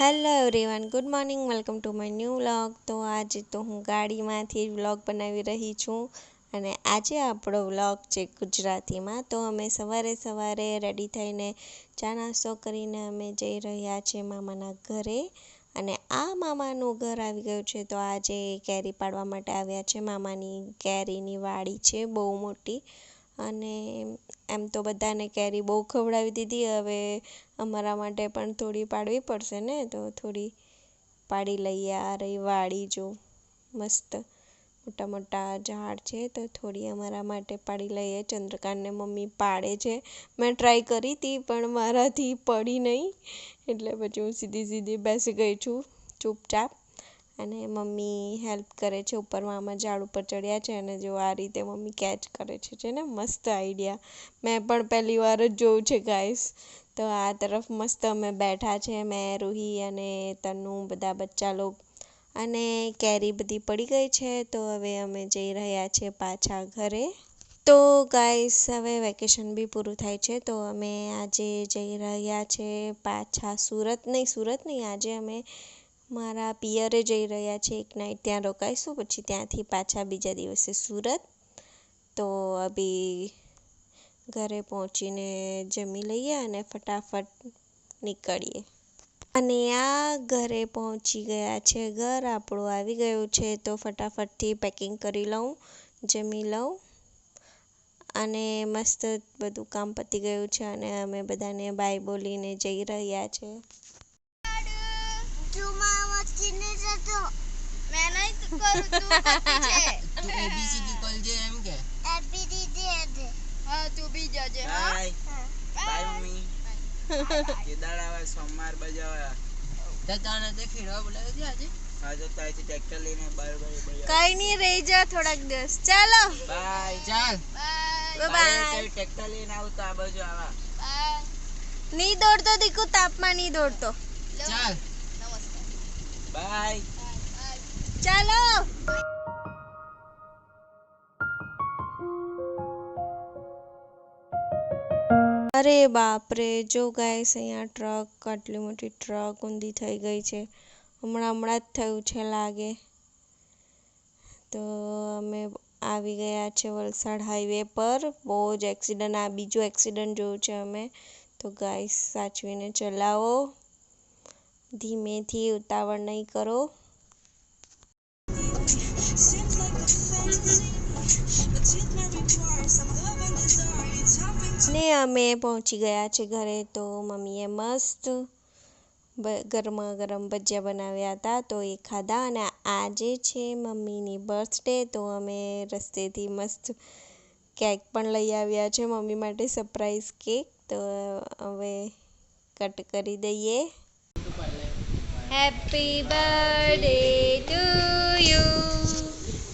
Hello everyone good morning welcome to my new vlog તો આજે તો હું ગાડીમાંથી વ્લોગ બનાવી રહી છું અને આજે આપણો વ્લોગ છે ગુજરાતીમાં. તો અમે સવારે સવારે રેડી થઈને ચા નાસ્તો કરીને અમે જઈ રહ્યા છીએ મામાના ઘરે અને આ મામાનું ઘર આવી ગયું છે. તો આજે કેરી પાડવા માટે આવ્યા છે. મામાની કેરીની વાડી છે, બહુ મોટી. અને એમ તો બધાને કેરી બહુ ખવડાવી દીધી. હવે અમારા માટે પણ થોડી પાડવી પડશે ને, તો થોડી પાડી લઈએ આ રહી વાડી જો મસ્ત. મોટા મોટા ઝાડ છે તો થોડી અમારા માટે પાડી લઈએ. ચંદ્રકાંતને મમ્મી પાડે છે. મેં ટ્રાય કરી હતી પણ મારાથી પડી નહીં. એટલે પછી હું સીધી સીધી બેસી ગઈ છું. ચૂપચાપ. અને મમ્મી હેલ્પ કરે છે. ઉપર મામા ઝાડ ઉપર ચડ્યા છે અને જો આ રીતે મમ્મી કેચ કરે છે. છે ને? મસ્ત આઈડિયા મેં પણ પહેલી વાર જ જોયું છે ગાઈસ તો આ તરફ મસ્ત અમે બેઠા છે, મેં, રૂહી અને તનુ બધા બચ્ચા લોક અને કેરી બધી પડી ગઈ છે, તો હવે અમે જઈ રહ્યા છીએ પાછા ઘરે. તો ગાઈસ હવે વેકેશન બી પૂરું થાય છે. તો અમે આજે જઈ રહ્યા છે પાછા સુરત. નહીં સુરત નહીં, આજે અમે મારા પિયરે જઈ રહ્યા છે એક નાઇટ ત્યાં રોકાઈશું, પછી ત્યાંથી પાછા બીજા દિવસે સુરત. તો અભી ઘરે પહોંચીને જમી લઈએ અને ફટાફટ નીકળીએ. અને આ ઘરે પહોંચી ગયા છે, ઘર આપણું આવી ગયું છે, તો ફટાફટથી પેકિંગ કરી લઉં, જમી લઉં. અને મસ્ત બધું કામ પતી ગયું છે અને અમે બધાને બાય બોલીને જઈ રહ્યા છે. મેં નહીં કરું તું છે તું એબીસીડી કોલ એમ કે. હા તું બી જજે હા? બાય. By mummy. કેદાર આવે સોમવાર બજાવા. તો તને તે ખેડવા બોલાવ્યો છે આજે આજે તો અહીંથી ટ્રેક્ટર લઈને બાય બાય બાય કઈ નહીં રહી જા થોડાક દિવસ. ચાલો. બાય. ચાલ. બાય. બાય ટ્રેક્ટર લઈને આવું તો આ બાજુ આવા. બાય નહીં દોડતો દીકુ તાપમાં નહીં દોડતો. ચાલ. બાય ચાલો અરે બાપરે જો ગાઈસ અહીંયા ટ્રક આટલી મોટી ટ્રક ઊંધી થઈ ગઈ છે. હમણાં હમણાં જ થયું છે લાગે. તો અમે આવી ગયા છે વલસાડ હાઈવે પર. બહુ જ એક્સિડન્ટ આ બીજું એક્સિડન્ટ જોયું છે અમે. તો ગાઈસ સાચવીને ચલાવો. ધીમેથી ઉતાવળ નહીં કરો. ને અમે પહોંચી ગયા છે ઘરે તો મમ્મીએ મસ્ત ગરમા ગરમ ભજીયા બનાવ્યા હતા તો એ ખાધા અને આજે છે મમ્મીની બર્થડે તો અમે રસ્તેથી મસ્ત કેક પણ લઈ આવ્યા છે મમ્મી માટે સરપ્રાઈઝ કેક તો હવે કટ કરી દઈએ. Happy birthday to you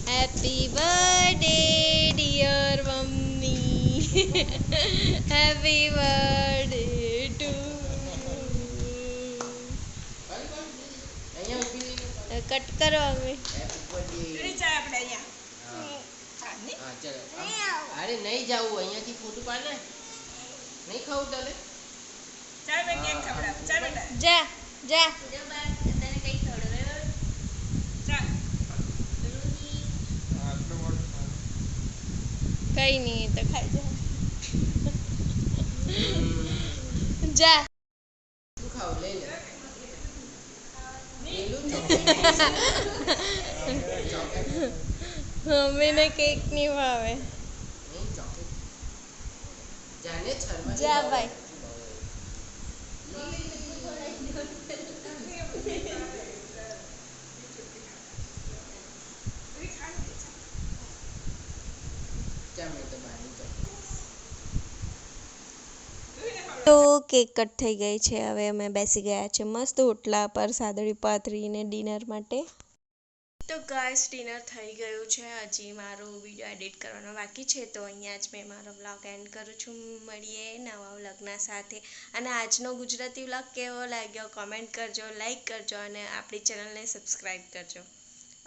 happy birthday, dear mummy happy birthday to you. ઊભી કટ કરો હવે ચાલો અરે નહીં જાવું અહીંયાથી ફોટો પાડ ને નહીં ખાવું તને જા જા. કઈ નહીં તો ખાઈ જા. જા. મમ્મીને કેક નહીં ભાવે. જા ભાઈ જા મેં તો બહારની ચોકલેટ તો કેક કટ થઈ ગઈ છે. હવે અમે બેસી ગયા છે મસ્ત ઓટલા પર સાદડી પાથરીને ડિનર માટે. તો ગાઈસ ડિનર થઈ ગયું છે. હજી મારું વીડિયો એડિટ કરવાનો બાકી છે. તો અહીંયા જ મેં મારો વ્લોગ એન્ડ કરું છું. મળીએ નવા વ્લોગના સાથે. અને આજનો ગુજરાતી વ્લોગ કેવો લાગ્યો? કોમેન્ટ કરજો લાઈક કરજો અને આપણી ચેનલને સબસ્ક્રાઈબ કરજો.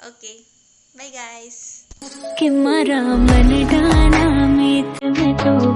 ઓકે બાય ગાઈસ કે મારા મનડાના મેં તમે તો